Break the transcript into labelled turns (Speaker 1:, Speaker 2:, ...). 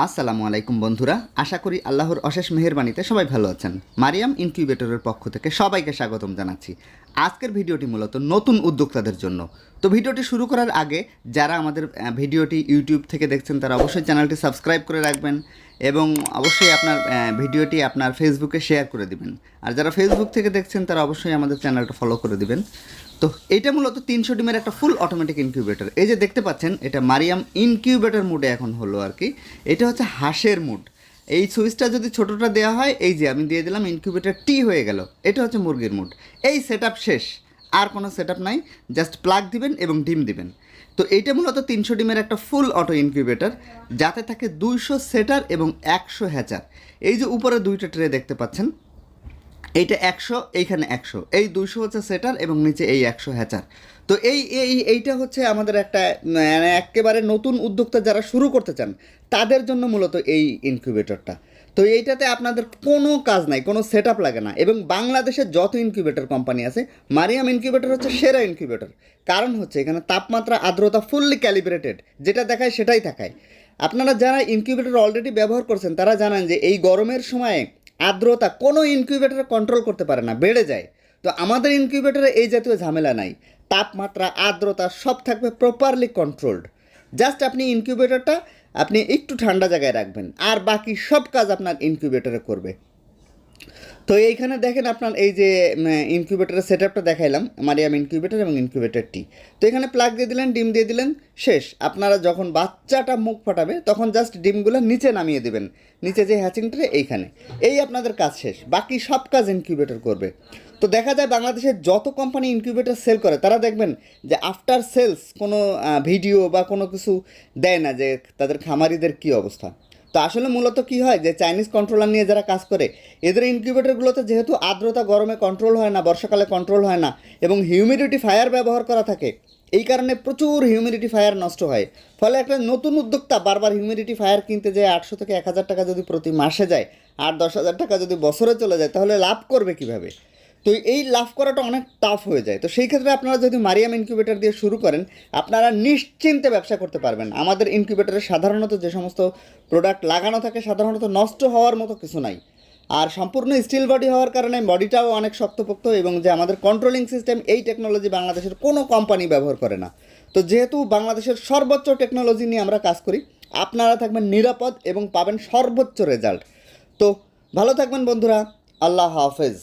Speaker 1: আসসালামু আলাইকুম বন্ধুরা, আশা করি আল্লাহর অশেষ মেহরবানিতে সবাই ভালো আছেন। মারিয়াম ইনকিউবেটরের পক্ষ থেকে সবাইকে স্বাগতম জানাচ্ছি। আজকের ভিডিওটি মূলত নতুন উদ্যোক্তাদের জন্য। তো ভিডিওটি শুরু করার আগে যারা আমাদের ভিডিওটি ইউটিউব থেকে দেখছেন, তারা অবশ্যই চ্যানেলটি সাবস্ক্রাইব করে রাখবেন এবং অবশ্যই আপনার ভিডিওটি আপনার ফেসবুকে শেয়ার করে দিবেন। আর যারা ফেসবুক থেকে দেখছেন, তারা অবশ্যই আমাদের চ্যানেলটা ফলো করে দিবেন। তো এটা মূলত তিনশো ডিমের একটা ফুল অটোমেটিক ইনকিউবেটর এই যে দেখতে পাচ্ছেন, এটা মারিয়াম ইনকিউবেটর মুডে এখন হলো আর কি। এটা হচ্ছে হাঁসের মুড এই সুইচটা যদি ছোটোটা দেওয়া হয়, এই যে আমি দিয়ে দিলাম ইনকিউবেটার টি হয়ে গেল। এটা হচ্ছে মুরগির মুড। এই সেট শেষ। আর কোনো সেট নাই। জাস্ট প্লাগ দিবেন এবং ডিম দিবেন। তো এইটা মূলত তিনশো ডিমের একটা ফুল অটো ইনকিউবেটর যাতে থাকে দুইশো সেটার এবং একশো হ্যাচার এই যে উপরে দুইটা ট্রে দেখতে পাচ্ছেন এইটা একশো, এইখানে একশো। এই দুশো হচ্ছে সেটার এবং নিচে এই একশো হ্যাচার। তো এই এই, এইটা হচ্ছে আমাদের একটা মানে একেবারে নতুন উদ্যোক্তা যারা শুরু করতে চান, তাদের জন্য মূলত এই ইনকিউবেটরটা। তো এইটাতে আপনাদের কোনো কাজ নাই, কোনো সেট লাগে না। এবং বাংলাদেশের যত ইনকিউবেটর কোম্পানি আছে, মারিয়াম ইনকিউবেটর হচ্ছে সেরা ইনকিউবেটর। কারণ হচ্ছে এখানে তাপমাত্রা, আর্দ্রতা ফুললি ক্যালিব্রেটেড। যেটা দেখায় সেটাই দেখায়। আপনারা যারা ইনকিউবেটর অলরেডি ব্যবহার করছেন, তারা জানান যে এই গরমের সময়ে আর্দ্রতা কোনো ইনকিউবেটার কন্ট্রোল করতে পারে না, বেড়ে যায়। তো আমাদের ইনকিউবেটারে এই জাতীয় ঝামেলা নাই। তাপমাত্রা, আর্দ্রতা সব থাকবে প্রপারলি কন্ট্রোলড জাস্ট আপনি ইনকিউবেটরটা আপনি একটু ঠান্ডা জায়গায় রাখবেন, আর বাকি সব কাজ আপনার ইনকিউবেটরে করবে। তো এইখানে দেখেন আপনার এই যে ইনকিউবেটরের সেট আপটা দেখাইলাম মারিয়াম ইনকিউবেটর এবং ইনকিউবেটর টি তো এখানে প্লাগ দিয়ে দিলেন, ডিম দিয়ে দিলেন, শেষ। আপনারা যখন বাচ্চাটা মুখ ফাটাবে, তখন জাস্ট ডিমগুলো নিচে নামিয়ে দেবেন। নিচে যে হ্যাচিং ট্রে, এইখানে। এই আপনাদের কাজ শেষ। বাকি সব কাজ ইনকিউবেটর করবে। তো দেখা যায় বাংলাদেশের যত কোম্পানি ইনকিউবেটর সেল করে, তারা দেখবেন যে আফটার সেলস কোনো ভিডিও বা কোনো কিছু দেয় না যে তাদের খামারিদের কী অবস্থা। তো আসলে মূলত কি হয় যে চাইনিজ কন্ট্রোলার নিয়ে যারা কাজ করে, এদের ইনকিউবেটরগুলোতে যেহেতু আর্দ্রতা গরমে কন্ট্রোল হয় না, বর্ষাকালে কন্ট্রোল হয় না এবং হিউমিডিটি ফায়ার ব্যবহার করা থাকে, এই কারণে প্রচুর হিউমিডিটি ফায়ার নষ্ট হয়। ফলে একটা নতুন উদ্যোক্তা বারবার হিউমিডিটি ফায়ার কিনতে যায় আটশো থেকে এক হাজার টাকা যদি প্রতি মাসে যায় আর দশ হাজার টাকা যদি বছরে চলে যায়, তাহলে লাভ করবে কীভাবে? তো এই লাভ করাটা অনেক টাফ হয়ে যায়। তো সেই ক্ষেত্রে আপনারা যদি মারিয়াম ইনকিউবেটর দিয়ে শুরু করেন, আপনারা নিশ্চিন্তে ব্যবসা করতে পারবেন। আমাদের ইনকিউবেটরে সাধারণত যে সমস্ত প্রোডাক্ট লাগানো থাকে, সাধারণত নষ্ট হওয়ার মতো কিছু নাই। আর সম্পূর্ণ স্টিল বডি হওয়ার কারণে বডিটাও অনেক শক্তপোক্ত এবং যে আমাদের কন্ট্রোলিং সিস্টেম এই টেকনোলজি বাংলাদেশের কোনো কোম্পানি ব্যবহার করে না। তো যেহেতু বাংলাদেশের সর্বোচ্চ টেকনোলজি নিয়ে আমরা কাজ করি, আপনারা থাকবেন নিরাপদ এবং পাবেন সর্বোচ্চ রেজাল্ট তো ভালো থাকবেন বন্ধুরা, আল্লাহ হাফেজ।